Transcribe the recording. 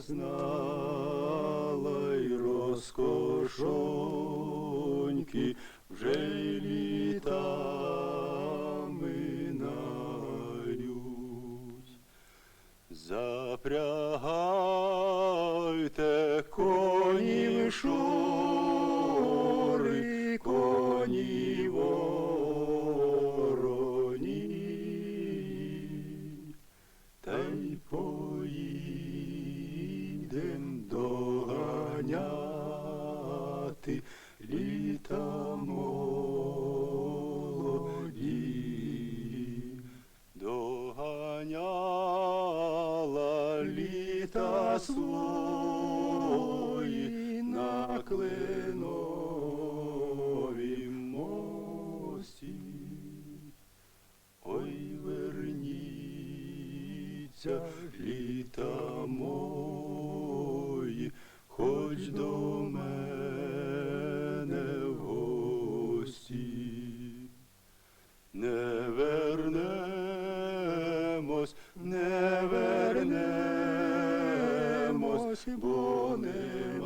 знала й розкошоньки, вже й літа минають. Запрягайте коні в доганяти літа молоді. Доганяла літа свої на кленовім мості. Ой, верніться літа мої, хоч до вернемось, не вернемось, бо не